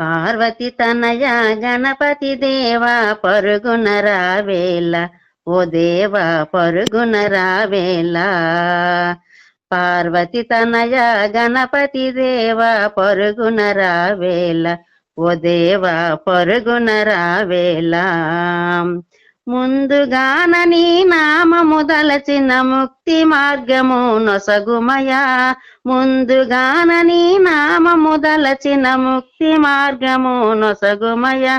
పార్వతి తనయ గణపతి దేవా పరుగున రావేళ. ఓ దేవా పరుగున రావేళ. పార్వతి తనయ గణపతి దేవా పరుగున రావేళ. ఓ దేవా పరుగున రావేళ. ముందుగాన నీ నా దలచిన ముక్తి మార్గము నొసగుమయా ముందుగాన నీ నామము దలచిన ముక్తి మార్గము నొసగుమయా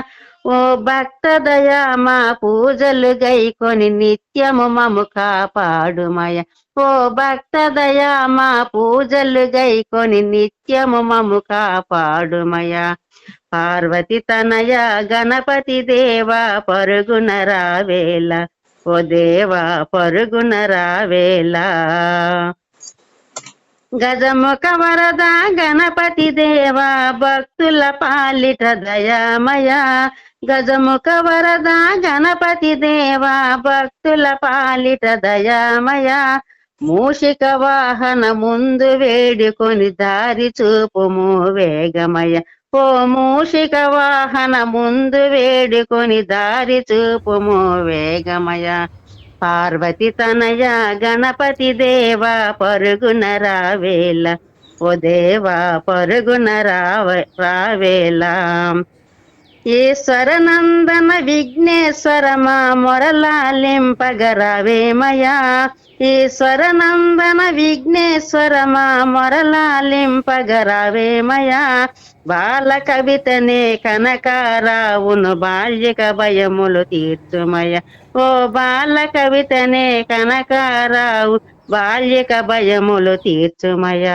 ఓ భక్త దయా మా పూజలు గైకొని నిత్యము మము కాపాడుమయ ఓ భక్త దయా మా పూజలు గైకొని నిత్యము మము కాపాడుమయ పార్వతి తనయ గణపతి దేవా పరుగున రావేలా ఓ దేవా పరుగున రావేలా. గజముఖ వరద గణపతి దేవా భక్తుల పాలిట దయామయ. గజముఖ వరద గణపతి దేవా భక్తుల పాలిట దయామయ. మూషిక వాహన ముందు వేడుకొని దారి చూపుము వేగమయ. మూషిక వాహన ముందు వేడుకొని దారి చూపుము వేగమయ. పార్వతి తనయ గణపతి దేవా పరుగున రావేల ఓ దేవా పరుగున రావ రావేలా ఈశ్వరనందన విఘ్నేశ్వర మా మొరలాలింపగరవేమయా ఈశ్వరనందన విఘ్నేశ్వర మా మొరలాలింపగరవేమయా బాల కవితనే కనకారావును బాల్యక భయములు తీర్చుమయ ఓ బాల కవితనే కనకారావు బాల్యక భయములు తీర్చుమయ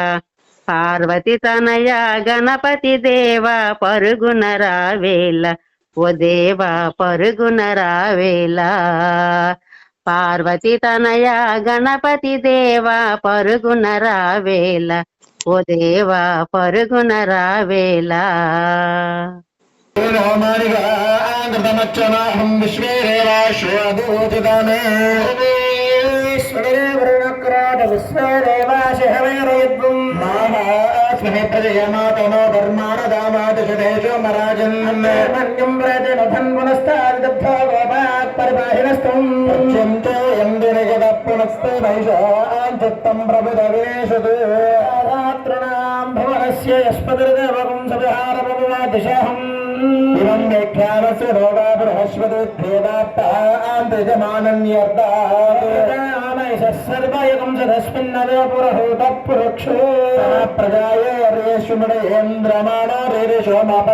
పార్వతి తనయ గణపతి దేవా పరుగున రావేల ఓ దేవా పరుగున రావేల పార్వతి తనయ గణపతి దేవా పరుగున రావేల ఓ దేవా పరుగున రావేలా రామానిగామచ్చమాహం విశ్వేదేవాశ్వదూతిదానే మామాస్మే ప్రజయమాతనో ధర్మాణదామాదశదేశో మరాజన్మన్యం ప్రజనధన్వనస్తాదబ్ధో గోపాత్ పరిపాహినస్తం. పశ్యంతే యందుని జగ పునస్తే వైశాన్ చిత్తం ప్రభుదవేషతు. రాత్రుణాం భవనస్య యస్పతిర్దేవకం సవిహారమవాదిశహం ఇవం వ్యాఖ్యానస్య రోగా బృహస్పతిర్భేదాత్తాంతజమానన్యర్దామయసర్వయకం సదస్మిన్నదే పురహూత పురుక్షో ప్రజాయేర్యేషుమడేంద్రమాణో రేరేషో మాపరి